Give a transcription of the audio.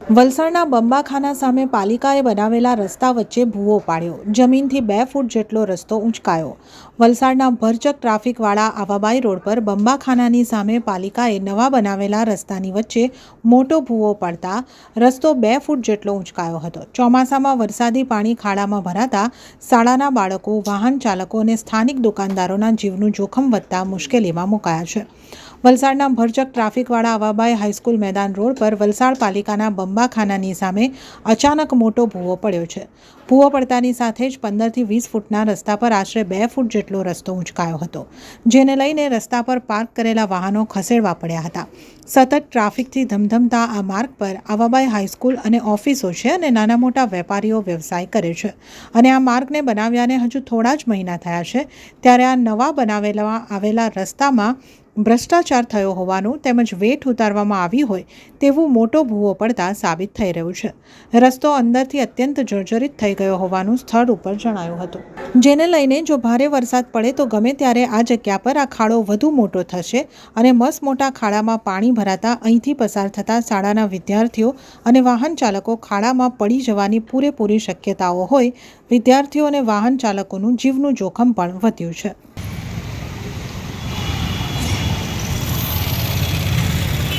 વલસાડના બંબાખાના સામે પાલિકાએ બનાવેલા રસ્તા વચ્ચે ભૂવો પાડ્યો. જમીનથી બે ફૂટ જેટલો રસ્તો ઊંચકાયો. વલસાડના ભરચક ટ્રાફિકવાળા આવાબાઈ રોડ પર બંબાખાનાની સામે પાલિકાએ નવા બનાવેલા રસ્તાની વચ્ચે મોટો ભૂવો પડતા રસ્તો બે ફૂટ જેટલો ઊંચકાયો હતો. ચોમાસામાં વરસાદી પાણી ખાડામાં ભરાતા શાળાના બાળકો, વાહન ચાલકો અને સ્થાનિક દુકાનદારોના જીવનું જોખમ વધતા મુશ્કેલીમાં મુકાયા છે. વલસાડના ભરચક ટ્રાફિકવાળા આવાબાઈ હાઈસ્કૂલ મેદાન રોડ પર વલસાડ પાલિકાના બંબાખાનાની સામે અચાનક મોટો ભૂવો પડ્યો છે. ભૂવો પડતાની સાથે જ પંદરથી વીસ ફૂટના રસ્તા પર આશરે બે ફૂટ જેટલો રસ્તો ઊંચકાયો હતો, જેને લઈને રસ્તા પર પાર્ક કરેલા વાહનો ખસેડવા પડ્યા હતા. સતત ટ્રાફિકથી ધમધમતા આ માર્ગ પર આવાબાઈ હાઈસ્કૂલ અને ઓફિસો છે અને નાના મોટા વેપારીઓ વ્યવસાય કરે છે અને આ માર્ગને બનાવ્યાને હજુ થોડા જ મહિના થયા છે, ત્યારે આ નવા બનાવેલા આવેલા રસ્તામાં ભ્રષ્ટાચાર થયો હોવાનું તેમજ વેઠ ઉતારવામાં આવી હોય તેવું મોટો ભૂવો પડતા સાબિત થઈ રહ્યું છે. રસ્તો અંદરથી અત્યંત જર્જરિત થઈ ગયો હોવાનું સ્થળ ઉપર જણાયું હતું. જેને લઈને જો ભારે વરસાદ પડે તો ગમે ત્યારે આ જગ્યા પર આ ખાડો વધુ મોટો થશે અને મસ મોટા ખાડામાં પાણી ભરાતા અહીંથી પસાર થતા શાળાના વિદ્યાર્થીઓ અને વાહન ચાલકો ખાડામાં પડી જવાની પૂરેપૂરી શક્યતાઓ હોય, વિદ્યાર્થીઓ અને વાહન ચાલકોનું જીવનું જોખમ પણ વધ્યું છે.